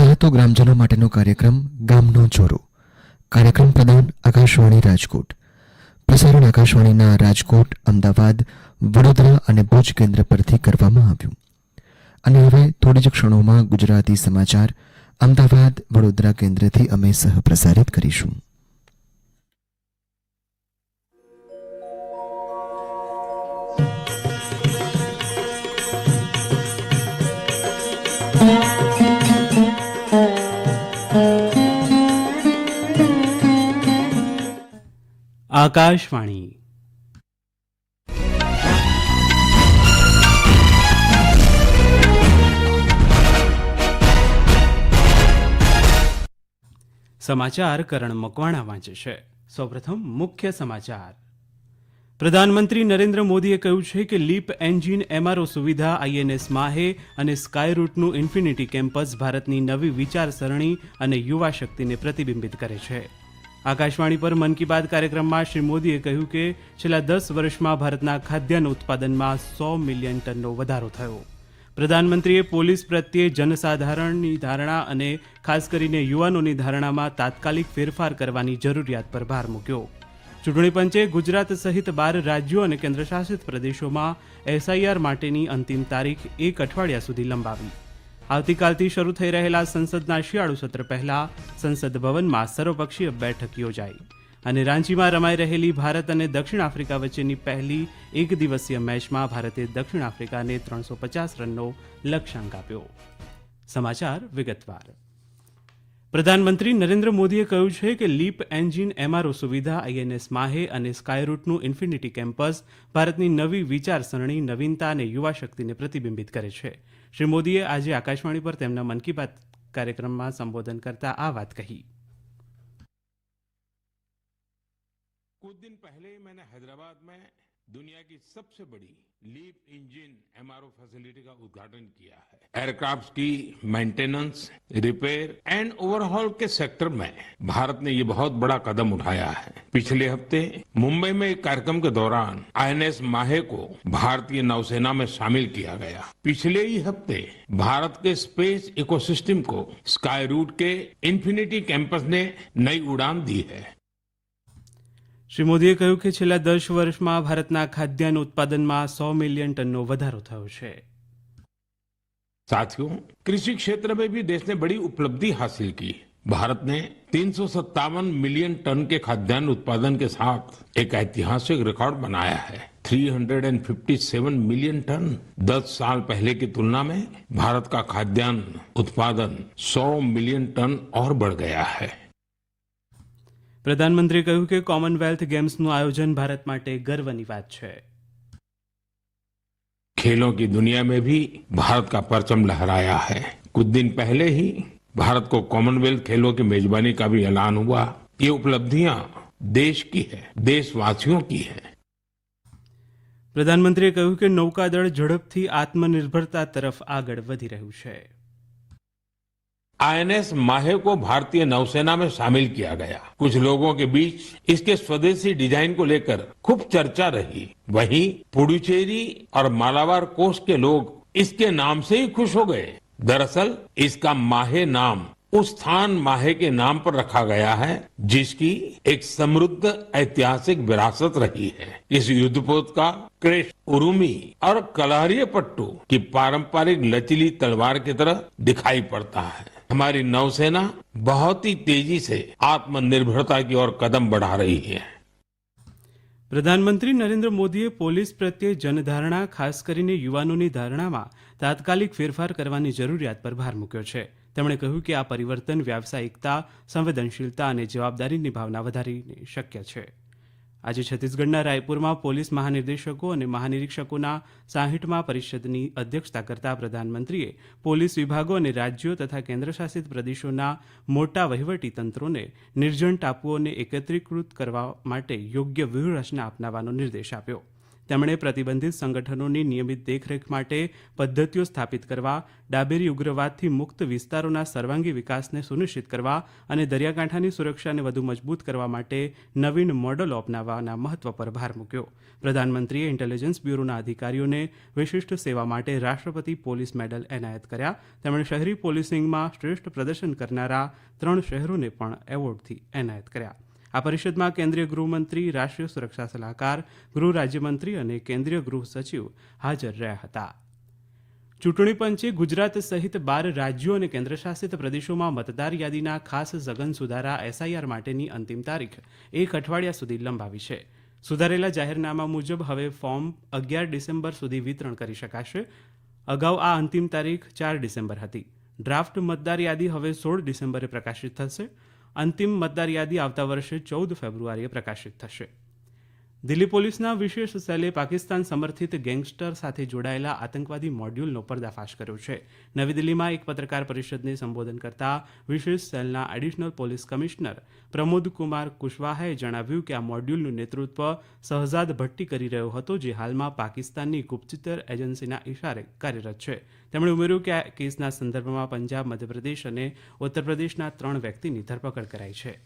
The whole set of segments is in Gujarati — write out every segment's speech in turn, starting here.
આ હતો ગ્રામજનો માટેનો કાર્યક્રમ ગામનો જોરો કાર્યક્રમ પ્રદાન આકાશવાણી રાજકોટ. પ્રસારણ આકાશવાણીના રાજકોટ, અમદાવાદ, વડોદરા અને ભુજ કેન્દ્ર પરથી કરવામાં આવ્યું. અને હવે થોડી જ ક્ષણોમાં ગુજરાતી સમાચાર અમદાવાદ, વડોદરા કેન્દ્રથી અમે સહ પ્રસારિત કરીશું. આકાશવાણી. સમાચાર કરણ મકવાણા વાંચે છે. સૌપ્રથમ મુખ્ય સમાચાર. પ્રધાનમંત્રી નરેન્દ્ર મોદીએ કહ્યું છે કે લીપ એન્જિન એમઆરઓ સુવિધા, આઈએનએસ માહે અને સ્કાયરૂટનું ઇન્ફિનિટી કેમ્પસ ભારતની નવી વિચારસરણી અને યુવા શક્તિને પ્રતિબિંબિત કરે છે. આકાશવાણી પર મન કી બાત કાર્યક્રમમાં શ્રી મોદીએ કહ્યું કે છેલ્લા દસ વર્ષમાં ભારતના ખાદ્યાન્ન ઉત્પાદનમાં સો મિલિયન ટનનો વધારો થયો. પ્રધાનમંત્રીએ પોલીસ પ્રત્યે જનસાધારણની ધારણા અને ખાસ કરીને યુવાનોની ધારણામાં તાત્કાલિક ફેરફાર કરવાની જરૂરિયાત પર ભાર મૂક્યો. ચૂંટણી પંચે ગુજરાત સહિત બાર રાજ્યો અને કેન્દ્રશાસિત પ્રદેશોમાં એસઆઈઆર માટેની અંતિમ તારીખ એક અઠવાડિયા સુધી લંબાવી. આવતીકાલથી શરૂ થઈ રહેલા સંસદના શિયાળુ સત્ર પહેલા સંસદ ભવનમાં સર્વપક્ષીય બેઠક યોજાઈ અને રાંચીમાં રમાઈ રહેલી ભારત અને દક્ષિણ આફ્રિકા વચ્ચેની પહેલી એક દિવસીય મેચમાં ભારતે દક્ષિણ આફ્રિકાને ત્રણસો પચાસ રનનો લક્ષ્યાંક આપ્યો. સમાચાર વિગતવાર. પ્રધાનમંત્રી નરેન્દ્ર મોદીએ કહ્યું છે કે લીપ એન્જિન એમઆરઓ સુવિધા આઈએનએસ માહે અને સ્કાયરૂટનું ઇન્ફિનિટી કેમ્પસ ભારતની નવી વિચારસરણી નવીનતા અને યુવા શક્તિને પ્રતિબિંબિત કરે છે શ્રી મોદીએ આજે આકાશવાણી પર તેમના મન કી બાત કાર્યક્રમમાં સંબોધન કરતા આ વાત કહી कुछ दिन पहले ही मैंने हैदराबाद में दुनिया की सबसे बड़ी लीप इंजन एमआरओ फैसिलिटी का उद्घाटन किया है। एयरक्राफ्ट की मेंटेनेंस, रिपेयर एंड ओवरहॉल के सेक्टर में भारत ने ये बहुत बड़ा कदम उठाया है। पिछले हफ़्ते मुंबई में एक कार्यक्रम के दौरान आईएनएस माहे को भारतीय नौसेना में शामिल किया गया। पिछले ही हफ़्ते भारत के स्पेस इकोसिस्टम को स्काई रूट के इन्फिनिटी कैंपस ने नई उड़ान दी है। શ્રી મોદીએ કહ્યું કે છેલ્લા દસ વર્ષમાં ભારતના ખાદ્યાન્ન ઉત્પાદનમાં સો મિલિયન ટનનો વધારો થયો છે साथियों कृषि क्षेत्र में भी देश ने बड़ी उपलब्धि हासिल की भारत ने तीन मिलियन टन के खाद्यान्न उत्पादन के साथ एक ऐतिहासिक रिकॉर्ड बनाया है 357 मिलियन टन 10 साल पहले की तुलना में भारत का खाद्यान्न उत्पादन 100 मिलियन टन और बढ़ गया है પ્રધાનમંત્રીએ કહ્યું કે કોમનવેલ્થ ગેમ્સનું આયોજન ભારત માટે ગર્વની વાત છે खेलों की दुनिया में भी भारत का परचम लहराया है कुछ दिन पहले ही भारत को कॉमनवेल्थ खेलों की मेजबानी का भी ऐलान हुआ ये उपलब्धियां देश की है देशवासियों की है પ્રધાનમંત્રીએ કહ્યું કે નૌકાદળ ઝડપથી આત્મનિર્ભરતા તરફ આગળ વધી રહ્યું છે आईएनएस माहे को भारतीय नौसेना में शामिल किया गया। कुछ लोगों के बीच इसके स्वदेशी डिज़ाइन को लेकर खूब चर्चा रही। वहीं पुडुचेरी और मालाबार कोस्ट के लोग इसके नाम से ही खुश हो गए। दरअसल इसका माहे नाम उस स्थान माहे के नाम पर रखा गया है, जिसकी एक समृद्ध ऐतिहासिक विरासत रही है। इस युद्धपोत का क्रेश, उरुमी और कलहरिया पट्टू की पारंपरिक लचीली तलवार की तरह दिखाई पड़ता है। हमारी नौसेना बहुत ही तेजी से आत्मनिर्भरता की ओर कदम बढ़ा रही है પ્રધાનમંત્રી નરેન્દ્ર મોદીએ પોલીસ પ્રત્યે જનધારણા ખાસ કરીને યુવાનોની ધારણામાં તાત્કાલિક ફેરફાર કરવાની જરૂરિયાત પર ભાર મૂક્યો છે તેમણે કહ્યું કે આ પરિવર્તન વ્યાવસાયિકતા સંવેદનશીલતા અને જવાબદારીની ભાવના વધારીને શક્ય છે આજે છત્તીસગઢના રાયપુરમાં પોલીસ મહાનિર્દેશકો અને મહાનિરીક્ષકોના સાહીઠમાં પરિષદની અધ્યક્ષતા કરતા પ્રધાનમંત્રીએ પોલીસ વિભાગો અને રાજ્યો તથા કેન્દ્રશાસિત પ્રદેશોના મોટા વહીવટી તંત્રોને નિર્જન ટાપુઓને એકત્રીકૃત કરવા માટે યોગ્ય વ્યૂહરચના અપનાવવાનો નિર્દેશ આપ્યો. તેમણે પ્રતિબંધિત સંગઠનોની નિયમિત દેખરેખ માટે પદ્ધતિઓ સ્થાપિત કરવા, ડાબેરી ઉગ્રવાદથી મુક્ત વિસ્તારોના સર્વાંગી વિકાસને સુનિશ્ચિત કરવા અને દરિયાકાંઠાની સુરક્ષાને વધુ મજબૂત કરવા માટે નવીન મોડલો અપનાવવાના મહત્વ પર ભાર મૂક્યો. પ્રધાનમંત્રીએ ઇન્ટેલિજન્સ બ્યુરોના અધિકારીઓને વિશિષ્ટ સેવા માટે રાષ્ટ્રપતિ પોલીસ મેડલ એનાયત કર્યા. તેમણે શહેરી પોલીસિંગમાં શ્રેષ્ઠ પ્રદર્શન કરનારા ત્રણ શહેરોને પણ એવોર્ડથી એનાયત કર્યા. આ પરિષદમાં કેન્દ્રીય ગૃહમંત્રી, રાષ્ટ્રીય સુરક્ષા સલાહકાર, ગૃહ રાજ્યમંત્રી અને કેન્દ્રીય ગૃહ સચિવ હાજર રહ્યા હતા. ચૂંટણી પંચે ગુજરાત સહિત બાર રાજ્યો અને કેન્દ્રશાસિત પ્રદેશોમાં મતદાર યાદીના ખાસ સઘન સુધારા એસઆઈઆર માટેની અંતિમ તારીખ એક અઠવાડિયા સુધી લંબાવી છે. સુધારેલા જાહેરનામા મુજબ હવે ફોર્મ અગિયાર ડિસેમ્બર સુધી વિતરણ કરી શકાશે. અગાઉ આ અંતિમ તારીખ ચાર ડિસેમ્બર હતી. ડ્રાફ્ટ મતદાર યાદી હવે સોળ ડિસેમ્બરે પ્રકાશિત થશે. અંતિમ મતદાર યાદી આવતા વર્ષે ચૌદ ફેબ્રુઆરીએ પ્રકાશિત થશે. દિલ્હી પોલીસના વિશેષ સેલે પાકિસ્તાન સમર્થિત ગેંગસ્ટર સાથે જોડાયેલા આતંકવાદી મોડ્યુલનો પર્દાફાશ કર્યો છે. નવી દિલ્હીમાં એક પત્રકાર પરિષદને સંબોધન કરતા વિશેષ સેલના additional police commissioner Pramod Kumar કુશવાહાએ જણાવ્યું કે આ મોડ્યુલનું નેતૃત્વ શહઝાદ ભટ્ટી કરી રહ્યો હતો, જે હાલમાં પાકિસ્તાનની ગુપ્તચર એજન્સીના ઇશારે કાર્યરત છે. તેમણે ઉમેર્યું કે આ કેસના સંદર્ભમાં પંજાબ, મધ્યપ્રદેશ અને ઉત્તર પ્રદેશના ત્રણ વ્યક્તિની ધરપકડ કરાઈ છે.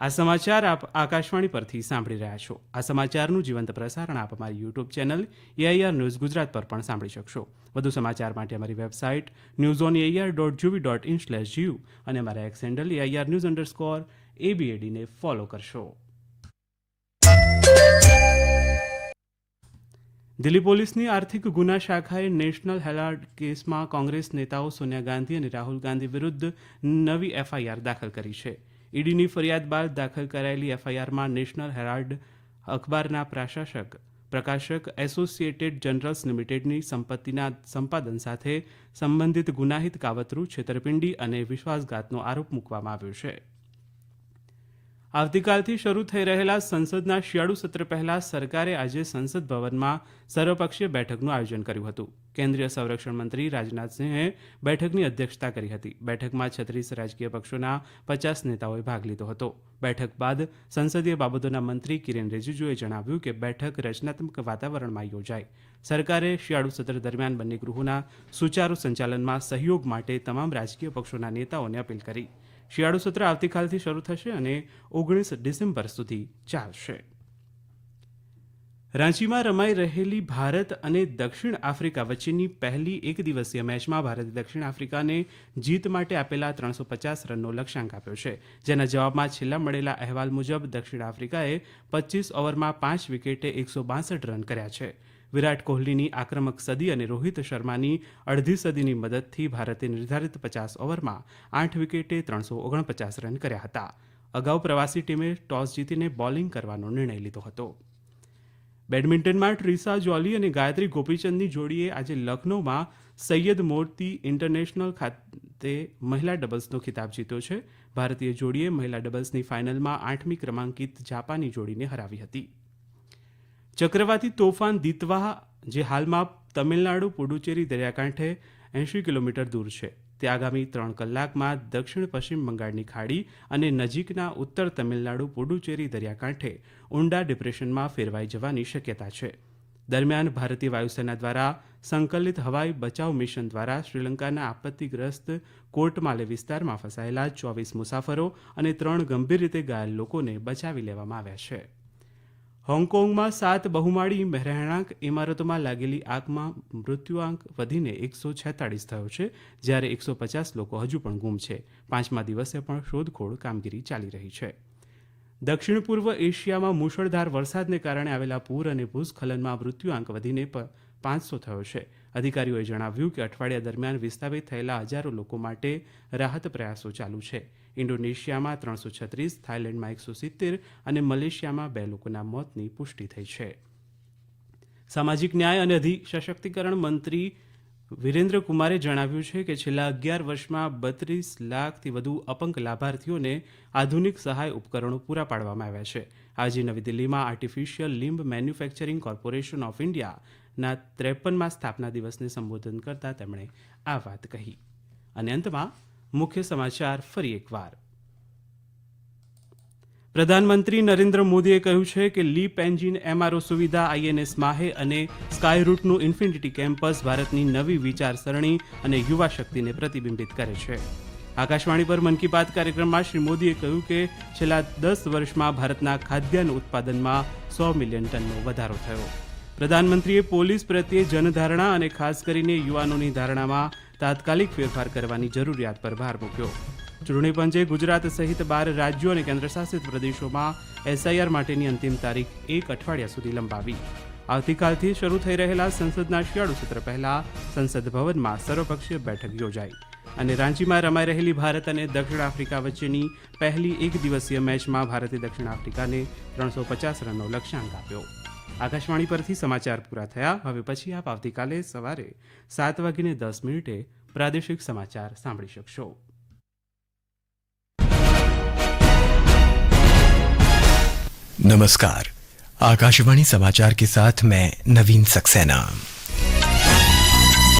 આ સમાચાર આપ આકાશવાણી પરથી સાંભળી રહ્યા છો. આ સમાચારનું જીવંત પ્રસારણ આપ અમારી YouTube channel AIR news Gujarat પર પણ સાંભળી શકશો. વધુ સમાચાર માટે અમારી website news on AIR dot GV dot in slash GU અને અમારા X handle AIR news underscore એબીએડીને follow કરશો. દિલ્હી પોલીસની આર્થિક ગુના શાખાએ નેશનલ હેરાલ્ડ કેસમાં કોંગ્રેસ નેતાઓ સોનિયા ગાંધી અને રાહુલ ગાંધી વિરુદ્ધ નવી એફઆઈઆર દાખલ કરી છે. ઈડીની ફરિયાદ બાદ દાખલ કરાયેલી એફઆઈઆરમાં નેશનલ હેરાલ્ડ અખબારના પ્રશાસક, પ્રકાશક, એસોસિએટેડ જનરલ્સ લિમિટેડની સંપત્તિના સંપાદન સાથે સંબંધિત ગુનાહિત કાવતરું છેતરપિંડી અને વિશ્વાસઘાતનો આરોપ મૂકવામાં આવ્યો છે. આવતીકાલથી શરૂ થઈ રહેલા સંસદના શિયાળુ સત્ર પહેલા સરકારે આજે સંસદ ભવનમાં સર્વપક્ષીય બેઠકનું આયોજન કર્યું હતું. કેન્દ્રીય સંરક્ષણ મંત્રી રાજનાથસિંહે બેઠકની અધ્યક્ષતા કરી હતી. બેઠકમાં છત્રીસ રાજકીય પક્ષોના પચાસ નેતાઓએ ભાગ લીધો હતો. બેઠક બાદ સંસદીય બાબતોના મંત્રી કિરેન રિજિજુએ જણાવ્યું કે બેઠક રચનાત્મક વાતાવરણમાં યોજાઈ સરકારે શિયાળુ સત્ર દરમિયાન બંને ગૃહોના સુચારુ સંચાલનમાં સહયોગ માટે તમામ રાજકીય પક્ષોના નેતાઓને અપીલ કરી. શિયાળુ સત્ર આવતીકાલથી શરૂ થશે અને ઓગણીસ ડિસેમ્બર સુધી ચાલશે. રાંચીમાં રમાઈ રહેલી ભારત અને દક્ષિણ આફ્રિકા વચ્ચેની પહેલી એક દિવસીય મેચમાં ભારતે દક્ષિણ આફ્રિકાને જીત માટે આપેલા ત્રણસો પચાસ રનનો લક્ષ્યાંક આપ્યો છે. જેના જવાબમાં છેલ્લા મળેલા અહેવાલ મુજબ દક્ષિણ આફ્રિકાએ પચીસ ઓવરમાં પાંચ વિકેટે એકસો બાસઠ રન કર્યા છે. વિરાટ કોહલીની આક્રમક સદી અને રોહિત શર્માની અડધી સદીની મદદથી ભારતે નિર્ધારિત પચાસ ઓવરમાં આઠ વિકેટે ત્રણસો ઓગણપચાસ રન કર્યા હતા. અગાઉ પ્રવાસી ટીમે ટોસ જીતીને બોલિંગ કરવાનો નિર્ણય લીધો હતો. બેડમિન્ટનમાં ટ્રીસા જોલી અને ગાયત્રી ગોપીચંદની જોડીએ આજે લખનૌમાં સૈયદ મોતી ઇન્ટરનેશનલ ખાતે મહિલા ડબલ્સનો ખિતાબ જીત્યો છે. ભારતીય જોડીએ મહિલા ડબલ્સની ફાઇનલમાં આઠમી ક્રમાંકિત જાપાની જોડીને હરાવી હતી. ચક્રવાતી તોફાન દિતવાહ, જે હાલમાં તમિલનાડુ, પુડુચેરી દરિયાકાંઠે એંશી કિલોમીટર દૂર છે. તે આગામી ત્રણ કલાકમાં દક્ષિણ પશ્ચિમ બંગાળની ખાડી અને નજીકના ઉત્તર તમિલનાડુ, પુડુચેરી દરિયાકાંઠે ઊંડા ડિપ્રેશનમાં ફેરવાઈ જવાની શક્યતા છે. દરમિયાન ભારતીય વાયુસેના દ્વારા સંકલિત હવાઈ બચાવ મિશન દ્વારા શ્રીલંકાના આપત્તિગ્રસ્ત કોર્ટમાલે વિસ્તારમાં ફસાયેલા ચોવીસ મુસાફરો અને ત્રણ ગંભીર રીતે ઘાયલ લોકોને બચાવી લેવામાં આવ્યા છે. હોંગકોંગમાં સાત બહુમાળી રહેણાંક ઇમારતોમાં લાગેલી આગમાં મૃત્યુઆંક વધીને એકસો છેતાળીસ થયો છે, જ્યારે એકસો પચાસ લોકો હજુ પણ ગુમ છે. પાંચમા દિવસે પણ શોધખોળ કામગીરી ચાલી રહી છે. દક્ષિણ પૂર્વ એશિયામાં મુશળધાર વરસાદને કારણે આવેલા પૂર અને ભૂસ્ખલનમાં મૃત્યુઆંક વધીને પાંચસો થયો છે. અધિકારીઓએ જણાવ્યું કે અઠવાડિયા દરમિયાન વિસ્થાપિત થયેલા હજારો લોકો માટે રાહત પ્રયાસો ચાલુ છે. ઇન્ડોનેશિયામાં ત્રણસો છત્રીસ, થાઇલેન્ડમાં એકસો સિત્તેર અને મલેશિયામાં બે લોકોના મોતની પુષ્ટિ થઈ છે. સામાજિક ન્યાય અને સશક્તિકરણ મંત્રી વિરેન્દ્ર કુમારે જણાવ્યું છે કે છેલ્લા અગિયાર વર્ષમાં બત્રીસ લાખથી વધુ અપંગ લાભાર્થીઓને આધુનિક સહાય ઉપકરણો પૂરા પાડવામાં આવ્યા છે. આજે નવી દિલ્હીમાં artificial limb manufacturing corporation of ઇન્ડિયાના ત્રેપનમાં સ્થાપના દિવસને સંબોધન કરતા તેમણે આ વાત કહી. અને અંતમાં મુખ્ય સમાચાર ફરી એકવાર. પ્રધાનમંત્રી નરેન્દ્ર મોદીએ કહ્યું છે કે લીપ એન્જિન એમઆરઓ સુવિધા આઈએનએસ માહે અને સ્કાય રૂટનું ઇન્ફિનિટી કેમ્પસ ભારતની નવી વિચારસરણી અને યુવા શક્તિને પ્રતિબિંબિત કરે છે. આકાશવાણી પર મન કી બાત કાર્યક્રમમાં શ્રી મોદીએ કહ્યું કે છેલ્લા દસ વર્ષમાં ભારતના ખાદ્યાન્ન ઉત્પાદનમાં સો મિલિયન ટનનો વધારો થયો. પ્રધાનમંત્રીએ પોલીસ પ્રત્યે જનધારણા અને ખાસ કરીને યુવાનોની ધારણામાં તાત્કાલિક ફેરફાર કરવાની જરૂરિયાત પર ભાર મૂક્યો. ચૂંટણી પંચે ગુજરાત સહિત બાર રાજ્યો અને કેન્દ્રશાસિત પ્રદેશોમાં એસઆઈઆર માટેની અંતિમ તારીખ એક અઠવાડિયા સુધી લંબાવી. આવતીકાલથી શરૂ થઈ રહેલા સંસદના શિયાળુ સત્ર પહેલા સંસદ ભવનમાં સર્વપક્ષીય બેઠક યોજાઈ. અને રાંચીમાં રમાઈ રહેલી ભારત અને દક્ષિણ આફ્રિકા વચ્ચેની પહેલી એક દિવસીય મેચમાં ભારતે દક્ષિણ આફ્રિકાને ત્રણસો પચાસ રનનો લક્ષ્યાંક આપ્યો આકાશવાણી પરથી સમાચાર પૂરા થયા હવે પછી આપ આવતીકાલે સવારે સાત વાગીને દસ મિનિટે પ્રાદેશિક સમાચાર સાંભળી શકશો नमस्कार आकाशवाणी समाचार के साथ मैं नवीन सक्सेना